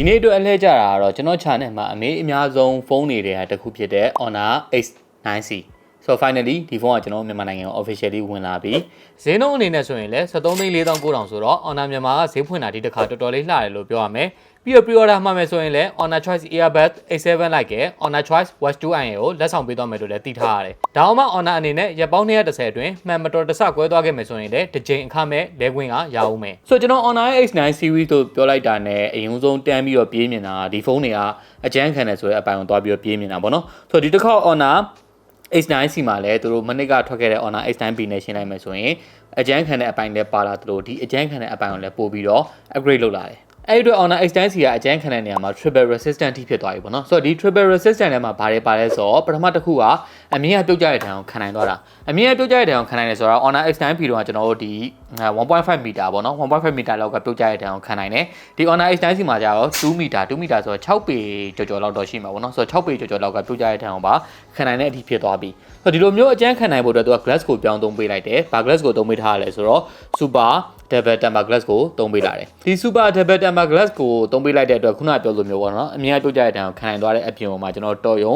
ဒီနေ့အတွက်အလှည့်ကြတာကတော့ကျွန်တော် channel မှာအမေအများဆုံးဖုန်းတွေတဲ့တစ်ခုဖြစ်တဲ့ Honor X9C so finally ဒီဖုန်းကကျွန်တော်မြန်မာနိုင်ငံကို officially ဝင်လာပြီဈေးနှုန်းအနေနဲ့ဆိုရင်လည်း73,490ဆိုတော့ Honor မြန်မာကဈေးဖွင့်တာဒီတစ်ခါတော်တော်လေးလှတယ်လို့ပြောရမယ်ပြီးတော့ pre-order မှမယ်ဆိုရင်လည်း Honor Choice Earbud A7 like ရဲ့ Honor Choice Watch 2i ကိုလက်ဆောင်ပေးသွားမယ်လို့လည်းသိထားရတယ်။ဒါအောင်မှ Honor အနေနဲ့ရက်ပေါင်း230အတွင်းမှန်မတော်တဆကွဲသွားခဲ့မယ်ဆိုရင်လည်းတစ်ကြိမ်အခမဲ့လဲခွင့်ကရအောင်မယ်။ဆိုတော့ကျွန်တော် Honor X9 series တို့ပြောလိုက်တာနဲ့အရင်ဆုံးတန်းပြီးတော့ပြေးမြင်တာဒီဖုန်းတွေကအကျန်းခံတယ်ဆိုတဲ့အပိုင်းကိုသွားပြီးတော့ပြေးမြင်တာပေါ့နော်။ဆိုတော့ဒီတစ်ခေါက် Honor X9C မှာလည်းသူတို့မနစ်ကထွက်ခဲ့တဲ့ Honor X9B နဲ့ရှင်းလိုက်မယ်ဆိုရင်အကျန်းခံတဲ့အပိုင်းလည်းပါလာသလိုဒီအကျန်းခံတဲ့အပိုင်းကိုလည်းပို့ပြီးတော့ upgrade လုပ်လာတယ် အဲ့ဒီအတွက် Honor X10 စီကအကျန်းခံတဲ့နေရာမှာ triple resistant ထိဖြစ်သွားပြီပေါ့နော်ဆိုတော့ဒီ triple resistant ထဲမှာဘာတွေပါလဲဆိုတော့ပထမတစ်ခုကအမြင့်ကပြုတ်ကြတဲ့တန်းကိုခံနိုင်သွားတာအမြင့်ကပြုတ်ကြတဲ့တန်းကိုခံနိုင်တယ်ဆိုတော့ Honor X10 P တော့ကျွန်တော်တို့ဒီ1.5 meter ပေါ့နော်1.5 meter လောက်ကပြုတ်ကြတဲ့တန်းကိုခံနိုင်တယ်ဒီ Honor X10 စီမှာကျတော့2 meter 2 meter ဆိုတော့6ပေကျော်ကျော်လောက်တော့ရှိမှာပေါ့နော်ဆိုတော့6ပေကျော်ကျော်လောက်ကပြုတ်ကြတဲ့တန်းကိုပါခံနိုင်တဲ့အထိဖြစ်သွားပြီဆိုတော့ဒီလိုမျိုးအကျန်းခံနိုင်ဖို့အတွက်သူက glass ကိုပြောင်းသုံးပေးလိုက်တယ်ဘာ glass ကိုသုံးပေးထားရလဲဆိုတော့ super double temper glass ကိုသုံးပေးလာတယ်ဒီ super double temper glass ကိုသုံးပေးလိုက်တဲ့အတွက်ခုနပြောလိုမျိုးပေါ့နော်အမြင်အပြုတ်ကြတဲ့တန်းကိုခံနိုင်သွားတဲ့အပြင်မှာကျွန်တော်တော်ယုံ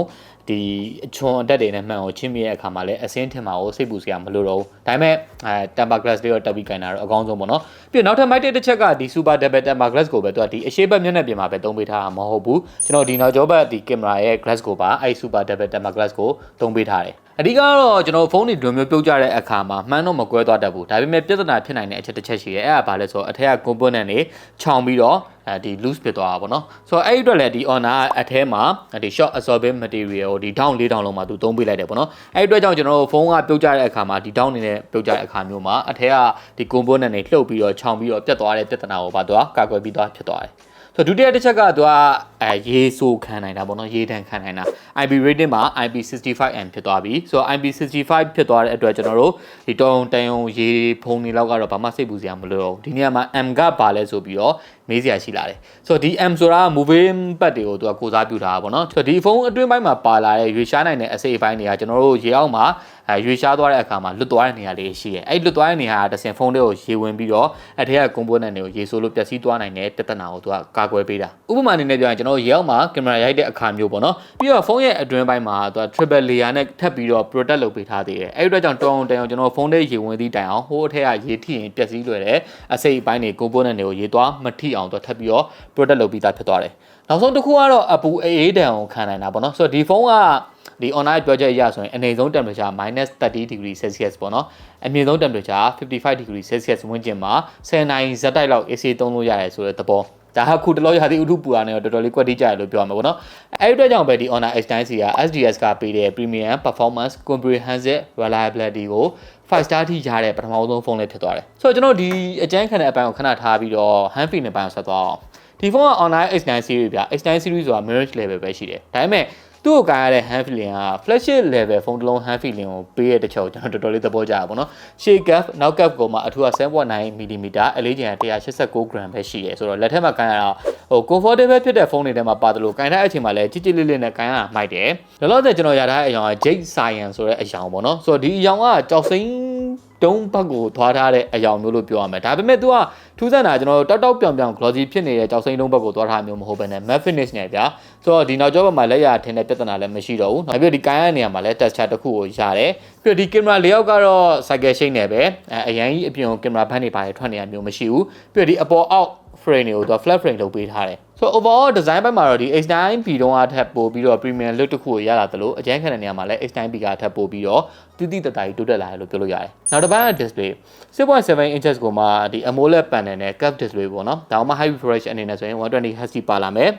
ဒီအချွန်အတက်တွေနဲ့မှန်ကိုချင်းမိရဲ့အခါမှာလည်းအစင်းထင်မှာကိုစိတ်ပူစရာမလိုတော့ဘူးဒါပေမဲ့အဲ temper glass လေးတော့တက်ပြီးကန်တာတော့အကောင်းဆုံးပေါ့နော်ပြီးတော့နောက်ထပ်မိုက်တဲ့တစ်ချက်ကဒီ super double temper glass ကိုပဲသူကဒီအရှိတ်ဘက်မျက်နှာပြင်မှာပဲသုံးပေးထားတာမဟုတ်ဘူးကျွန်တော်ဒီနောက်ကျောဘက်ဒီကင်မရာရဲ့ glass ကိုပါအဲ super double temper glass ကိုသုံးပေးထားတယ် အဓိကတော့ကျွန်တော်ဖုန်းတွေဒီလိုမျိုးပြုတ်ကြတဲ့အခါမှာမှန်းတော့မကွဲသွားတတ်ဘူးဒါပေမဲ့ပြဿနာဖြစ်နိုင်တဲ့အချက်တစ်ချက်ရှိတယ်အဲ့ဒါဘာလဲဆိုတော့အထက်က component တွေခြောင်ပြီးတော့အဲဒီ loose ဖြစ်သွားတာပေါ့နော်ဆိုတော့အဲ့ဒီအတွက်လည်းဒီ honor အထဲမှာဒီ shock absorbing material ကိုဒီ down ၄ down လုံးမှာသူသုံးပေးလိုက်တယ်ပေါ့နော်အဲ့ဒီအတွက်ကြောင့်ကျွန်တော်တို့ဖုန်းကပြုတ်ကြတဲ့အခါမှာဒီ down နေနဲ့ပြုတ်ကြတဲ့အခါမျိုးမှာအထက်ကဒီ component တွေလှုပ်ပြီးတော့ခြောင်ပြီးတော့ပြတ်သွားတဲ့ပြဿနာကိုပါသူကကာကွယ်ပြီးသွားဖြစ်သွားတယ် ဆိုဒုတိယတစ်ချက်ကသူကအဲရေဆိုခံနိုင်တာပေါ့နော်ရေတန်ခံနိုင်တာ IP rating မှာ IP65M ဖြစ်သွားပြီဆိုတော့ IP65 ဖြစ်သွားတဲ့အတွက်ကျွန်တော်တို့ဒီတုံတန်ယုံရေဖုံတွေလောက်ကတော့ဘာမှစိတ်ပူစရာမလိုတော့ဘူးဒီနေရာမှာ M ကပါလဲဆိုပြီးတော့မေးစရာရှိလာတယ်ဆိုတော့ဒီ M ဆိုတာက moving pad တွေကိုသူကကိုစားပြုထားတာပေါ့နော်ဆိုတော့ဒီဖုန်းအတွင်းပိုင်းမှာပါလာတဲ့ရွေရှားနိုင်တဲ့အစိတ်အပိုင်းတွေကကျွန်တော်တို့ရေအောက်မှာအဲရွေရှားသွားတဲ့အခါမှာလွတ်သွားတဲ့နေရာလေးရှိတယ်အဲ့လွတ်သွားတဲ့နေရာကတစင်ဖုန်းလေးကိုရေဝင်ပြီးတော့အထက်က component တွေကိုရေဆိုးလို့ပျက်စီးသွားနိုင်တဲ့ပြဿနာကိုသူကကာကွယ်ပေးတာဥပမာအနေနဲ့ပြောရင်ကျွန်တော်ရေအောက်မှာကင်မရာရိုက်တဲ့အခါမျိုးပေါ့နော်ပြီးတော့ဖုန်းရဲ့အတွင်းပိုင်းမှာသူက triple layer နဲ့ထပ်ပြီးတော့ protect လုပ်ပေးထားသေးတယ်အဲ့ဒီအတွက်ကြောင့်တောင်းတန်အောင်ကျွန်တော်ဖုန်းလေးရေဝင်သည့်တိုင်အောင်ဟိုအထက်ကရေထိရင်ပျက်စီးလွယ်တဲ့အစိတ်အပိုင်းတွေ component တွေကိုရေသွားမထိအောင်သူထပ်ပြီးတော့ product လုပ်ပြီးသားဖြစ်သွားတယ်နောက်ဆုံးတစ်ခုကတော့အပူအေးအေးတန်ကိုခံနိုင်တာပေါ့နော်ဆိုတော့ဒီဖုန်းကဒီ online ပြောချက်အရဆိုရင်အနေဆုံး temperature -30 degree celsius ပေါ့နော်အမြင့်ဆုံး temperature 55 degree celsius ဝန်းကျင်မှာ10နိုင်ဇက်တိုက်လောက် AC သုံးလို့ရတယ်ဆိုတဲ့သဘောဒါဟာခုတလောရာသီဥတုပူတာနဲ့တော်တော်လေးကွက်တိကြရလို့ပြောရမှာပေါ့နော်အဲ့ဒီအတွက်ကြောင့်ပဲဒီ Honor X9 စီက SDS ကပေးတဲ့ premium performance comprehensive reliability ကို 5 star ထိရတဲ့ပထမဆုံးဖုန်းလေးဖြစ်သွားတယ်ဆိုတော့ကျွန်တော်ဒီအကျန်းခံတဲ့အပိုင်းကိုခဏထားပြီးတော့ hand free နဲ့ပိုင်းကိုဆက်သွားအောင်ဒီဖုန်းက online X9 series ဗျ X9 series ဆိုတာ mirror level ပဲရှိတယ်ဒါပေမဲ့ သူ့ကိုကိုင်ရတဲ့ hand feeling က flagship level ဖုန်းတစ်လုံး hand feeling ကိုပေးရတဲ့ချက်ကိုကျွန်တော်တော်တော်လေးသဘောကျတာပေါ့နော်ရှေ့ cap နောက် cap ကိုမှအထူးက7.9 mm အလေးချိန်က189 gram ပဲရှိရဲဆိုတော့လက်ထက်မှာကိုင်ရတော့ဟို comfortable ဖြစ်တဲ့ဖုန်းတွေထဲမှာပါတယ်လို့ကိုင်တဲ့အချိန်မှာလည်းကြစ်ကြစ်လေးလေးနဲ့ကိုင်ရတာမိုက်တယ်လောလောဆယ်ကျွန်တော်ရထားတဲ့အရောင်က Jade Cyan ဆိုတဲ့အရောင်ပေါ့နော်ဆိုတော့ဒီအရောင်ကကြောက်စိမ့် တုံးဘက်ကိုသွားထားတဲ့အယောင်မျိုးလို့ပြောရမယ်ဒါပေမဲ့ तू ကထူးဆန်းတာကျွန်တော်တောက်တောက်ပြောင်ပြောင် glossy ဖြစ်နေတဲ့ကြောက်စိမ့်တုံးဘက်ကိုသွားထားမျိုးမဟုတ်ဘဲနဲ့ matte finish နဲ့ဗျာဆိုတော့ဒီနောက်ကျောဘက်မှာလက်ရထင်းတဲ့ပြဿနာလည်းမရှိတော့ဘူးနောက်ပြီးဒီကိုင်းရနေရာမှာလည်း texture တစ်ခုကိုရတယ်ပြီးတော့ဒီကင်မရာလေးယောက်ကတော့ cycle shake နဲ့ပဲအရန်ကြီးအပြင်ကင်မရာဘန်းတွေပါတယ်ထွက်နေရမျိုးမရှိဘူးပြီးတော့ဒီအပေါ်အောက် frame တွေကိုသူ flat frame လုပ်ပေးထားတယ် ဆိုတော့ overall design ဘက်မှာတော့ဒီ H9B တုံးအထက်ပို့ပြီးတော့ premium look တစ်ခုကိုရလာသလိုအကျန်းခံတဲ့နေရာမှာလည်း H9B ကအထက်ပို့ပြီးတော့တိတိတတ်တာကြီးတိုးတက်လာတယ်လို့ပြောလို့ရတယ်နောက်တစ်ပိုင်းက display 6.7 inches ကိုမှဒီ AMOLED panel နဲ့ curved display ပေါ့နော်ဒါမှ high refresh အနေနဲ့ဆိုရင် 120 Hz ပါလာမယ်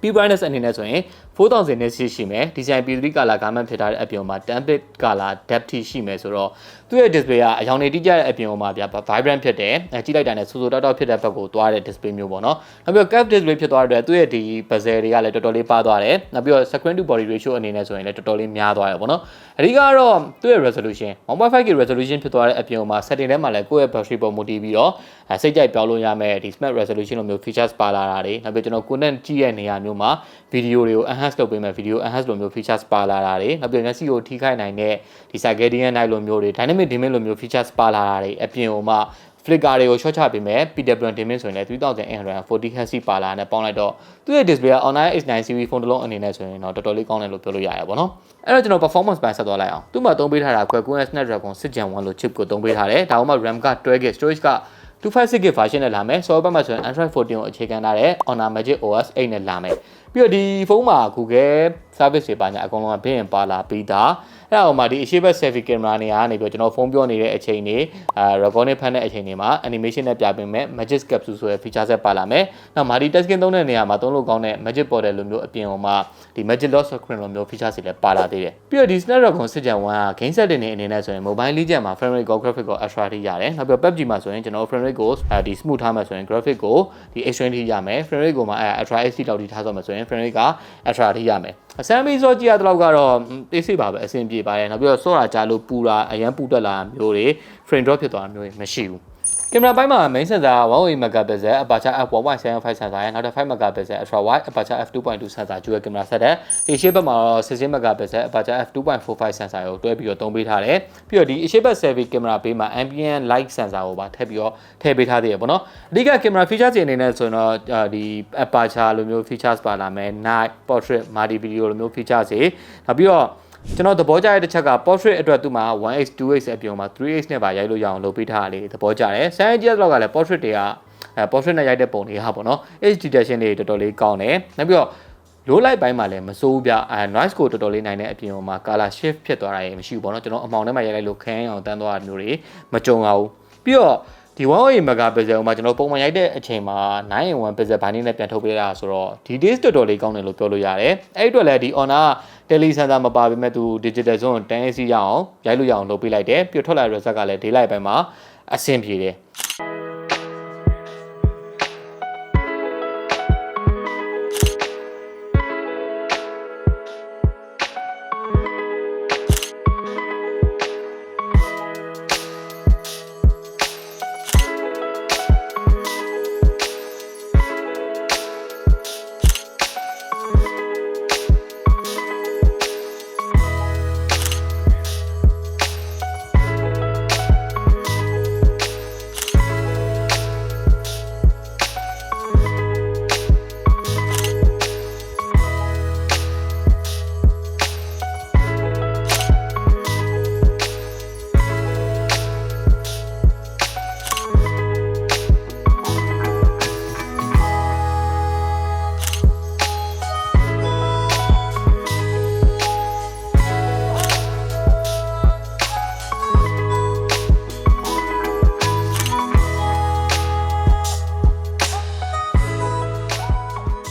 P brightness အနေနဲ့ဆိုရင် 4000နဲ့ရှိရှိမယ် DCI P3 color garment ဖြစ်ထားတဲ့အပြင်မှာ10 bit color depth ရှိမယ်ဆိုတော့သူ့ရဲ့ display ကအရောင်နေတိကျတဲ့အပြင်မှာဗျာ vibrant ဖြစ်တယ်အဲကြည့်လိုက်တာနဲ့ဆူဆူတောက်တောက်ဖြစ်တဲ့ဘက်ကိုသွားတဲ့ display မျိုးပေါ့နော်နောက်ပြီးတော့ curve display ဖြစ်သွားတဲ့အတွက်သူ့ရဲ့ဒီ bezel တွေကလည်းတော်တော်လေးပါသွားတယ်နောက်ပြီးတော့ screen to body ratio အနေနဲ့ဆိုရင်လည်းတော်တော်လေးများသွားတယ်ပေါ့နော်အဓိကတော့သူ့ရဲ့ resolution 1.5K resolution ဖြစ်သွားတဲ့အပြင်မှာ setting ထဲမှာလည်းကိုယ့်ရဲ့ battery ပေါ်မူတည်ပြီးတော့စိတ်ကြိုက်ပြောင်းလို့ရမယ်ဒီ smart resolution လိုမျိုး features ပါလာတာတွေနောက်ပြီးကျွန်တော် content ကြည့်တဲ့နေရာမျိုးမှာ video တွေကို enhance လုပ်ပေးမယ် video enhance လိုမျိုး features ပါလာတာတွေနောက်ပြီးမျက်စိကိုထိခိုက်နိုင်တဲ့ဒီ circadian night လိုမျိုးတွေ dynamic dimming လိုမျိုး features ပါလာတာတွေအပြင်ဟိုမှာ flicker တွေကို short ချပေးမယ် PWM dimming ဆိုရင်လည်း3840 Hz ပါလာနဲ့ပေါင်းလိုက်တော့သူ့ရဲ့ display က online X9 series ဖုန်းတစ်လုံးအနေနဲ့ဆိုရင်တော့တော်တော်လေးကောင်းတယ်လို့ပြောလို့ရတယ်ပေါ့နော်အဲ့တော့ကျွန်တော် performance ပိုင်းဆက်သွားလိုက်အောင်သူ့မှာသုံးပေးထားတာ Qualcomm Snapdragon 6 Gen 1လို့ chip ကိုသုံးပေးထားတယ်ဒါမှမဟုတ် RAM က 12GB storage က 256GB version နဲ့လာမယ် software ဘက်မှာဆိုရင် Android 14ကိုအခြေခံထားတဲ့ Honor Magic OS 8နဲ့လာမယ် ပြီးတော့ဒီဖုန်းမှာ Google service တွေပါညာအကုန်လုံးကဘင်းရင်ပါလာပြီးသားအဲ့ဒါဟိုမှာဒီအရှိဘက် selfie camera နေရာကနေပြီးတော့ကျွန်တော်ဖုန်းပြောနေတဲ့အချိန်တွေအာ recording ဖမ်းတဲ့အချိန်တွေမှာ animation နဲ့ပြပေးမယ် Magic Capsule ဆိုတဲ့ feature set ပါလာမယ်နောက် multitasking သုံးတဲ့နေရာမှာသုံးလို့ကောင်းတဲ့ Magic Portal လိုမျိုးအပြင်ဟိုမှာဒီ Magic Lock Screen လိုမျိုး feature တွေလည်းပါလာသေးတယ်ပြီးတော့ဒီ Snapdragon 6 Gen 1က game setting တွေအနေနဲ့ဆိုရင် mobile လေးချက်မှာ frame rate ကို graphic ကို extra ထိရတယ်နောက်ပြီးတော့ PUBG မှာဆိုရင်ကျွန်တော် frame rate ကိုဒီ smooth ထားမှဆိုရင် graphic ကိုဒီ extreme ထိရမယ် frame rate ကိုမှအဲ ultra HD လောက်ထိထားဆိုမှဆိုရင် frame rate က extra ထိရမယ်အစမ်းပြီးစောကြည့်ရတဲ့လောက်ကတော့သိစိပါပဲအဆင်ပြေပါတယ်နောက်ပြီးတော့စောတာကြားလို့ပူတာအရန်ပူတက်လာမျိုးတွေ frame drop ဖြစ်သွားတာမျိုးတွေမရှိဘူး ကင်မရာပိုင်းမှာ main sensor 1.8 megapixel aperture f1.75 sensor ရဲ့နောက်ထပ်5 megapixel ultra wide aperture f2.2 sensor ကျွဲကင်မရာဆက်တဲ့ဒီရှေ့ဘက်မှာတော့16 megapixel aperture f2.45 sensor ကိုတွဲပြီးတော့သုံးပေးထားတယ်ပြီးတော့ဒီအရှေ့ဘက် selfie ကင်မရာဘေးမှာ ambient light sensor ကိုပါထည့်ပြီးတော့ထည့်ပေးထားသေးရပေါ့နော်အဓိကကင်မရာ feature တွေအနေနဲ့ဆိုရင်တော့ဒီ aperture လိုမျိုး features ပါလာမယ် night portrait multi video လိုမျိုး features တွေနောက်ပြီးတော့ ကျွန်တော်သဘောကျတဲ့တစ်ချက်က portrait အတွက်သူ့မှာ 1x 2x အပြင်မှာ 3x နဲ့ပါရိုက်လို့ရအောင်လုပ်ပေးထားတာလေးသဘောကျတယ်။ San Diego ကလည်း portrait တွေကအဲ portrait နဲ့ရိုက်တဲ့ပုံတွေဟာပေါ့နော် HD detection တွေတော်တော်လေးကောင်းတယ်။နောက်ပြီးတော့ low light ဘိုင်းမှာလည်းမစိုးဘူးဗျအဲ noise ကိုတော်တော်လေးနိုင်တဲ့အပြင်မှာ color shift ဖြစ်သွားတာရေမရှိဘူးပေါ့နော်ကျွန်တော်အမောင်ထဲမှာရိုက်လိုက်လို့ခန်းအောင်တန်းသွားတာမျိုးတွေမကြုံပါဘူးပြီးတော့ ဒီ108 megapixel မှာကျွန်တော်ပုံမှန်ရိုက်တဲ့အချိန်မှာ9.1 pixel ဘိုင်းနဲ့ပြန်ထုတ်ပေးတာဆိုတော့ဒီ days တော်တော်လေးကောင်းတယ်လို့ပြောလို့ရတယ်အဲ့ဒီအတွက်လည်းဒီ honor tele sensor မပါပေမဲ့သူ digital zone 10AC ရအောင်ရိုက်လို့ရအောင်လုပ်ပေးလိုက်တယ်ပြီးထွက်လာတဲ့ result ကလည်း daylight ဘက်မှာအဆင်ပြေတယ်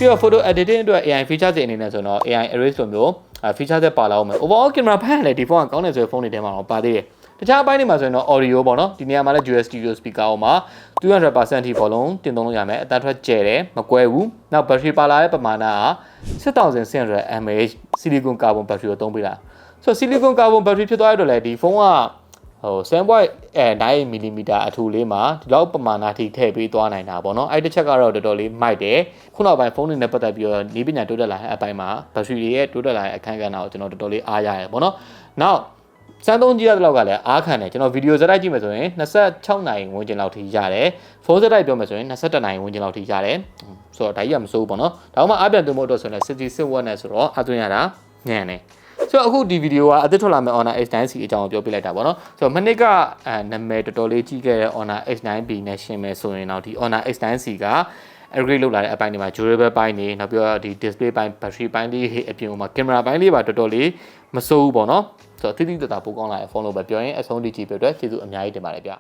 ပြီးတော့ photo editing အတွက် AI feature တွေအနေနဲ့ဆိုတော့ AI erase လိုမျိုး feature တွေပါလာအောင်မယ် overall camera ဖမ်းလည်းဒီဖုန်းကကောင်းတယ်ဆိုတဲ့ဖုန်းတွေထဲမှာတော့ပါသေးတယ်တခြားအပိုင်းတွေမှာဆိုရင်တော့ audio ပေါ့နော်ဒီနေရာမှာလည်း dual stereo speaker အောင်မှာ200%ထိ volume တင်သုံးလို့ရမယ်အသက်ထွက်ကျဲတယ်မကွဲဘူးနောက် battery ပါလာတဲ့ပမာဏက7600 mAh silicon carbon battery ကိုသုံးပေးတာဆိုတော့ silicon carbon battery ဖြစ်သွားရတော့လေဒီဖုန်းက ဟို7.9 mm အထူလေးမှာဒီလောက်ပမာဏထိထည့်ပေးသွားနိုင်တာပေါ့နော်အဲ့တစ်ချက်ကတော့တော်တော်လေးမိုက်တယ်ခုနောက်ပိုင်းဖုန်းတွေနဲ့ပတ်သက်ပြီးတော့နေပညာတိုးတက်လာတဲ့အပိုင်းမှာဘက်ထရီတွေရဲ့တိုးတက်လာတဲ့အခန်းကဏ္ဍကိုကျွန်တော်တော်တော်လေးအားရတယ်ပေါ့နော်နောက်စမ်းသုံးကြည့်ရတဲ့လောက်ကလည်းအားခံတယ်ကျွန်တော်ဗီဒီယိုဇာတ်တိုက်ကြည့်မယ်ဆိုရင်26နိုင်ဝန်းကျင်လောက်ထိရတယ်ဖုန်းဇာတ်တိုက်ပြောမယ်ဆိုရင်21နိုင်ဝန်းကျင်လောက်ထိရတယ်ဆိုတော့ဒါကြီးကမစိုးဘူးပေါ့နော်ဒါမှမအားပြန်သွင်းဖို့အတွက်ဆိုရင်66 watt နဲ့ဆိုတော့အားသွင်းရတာညံ့တယ် ဆိုတော့အခုဒီဗီဒီယိုကအသစ်ထွက်လာမယ့် Honor X9C အကြောင်းကိုပြောပြလိုက်တာပေါ့နော်ဆိုတော့မနစ်ကအဲနာမည်တော်တော်လေးကြီးခဲ့တဲ့ Honor X9B နဲ့ရှင်းမယ်ဆိုရင်တော့ဒီ Honor X9C က upgrade လုပ်လာတဲ့အပိုင်းတွေမှာ durable ပိုင်းတွေနောက်ပြီးတော့ဒီ display ပိုင်း battery ပိုင်းလေးအပြင်မှာ camera ပိုင်းလေးပါတော်တော်လေးမစိုးဘူးပေါ့နော်ဆိုတော့တိတိတတ်တာပိုကောင်းလာတဲ့ဖုန်းလို့ပဲပြောရင်အဆုံးထိကြည့်ပြအတွက်ကျေးဇူးအများကြီးတင်ပါတယ်ဗျ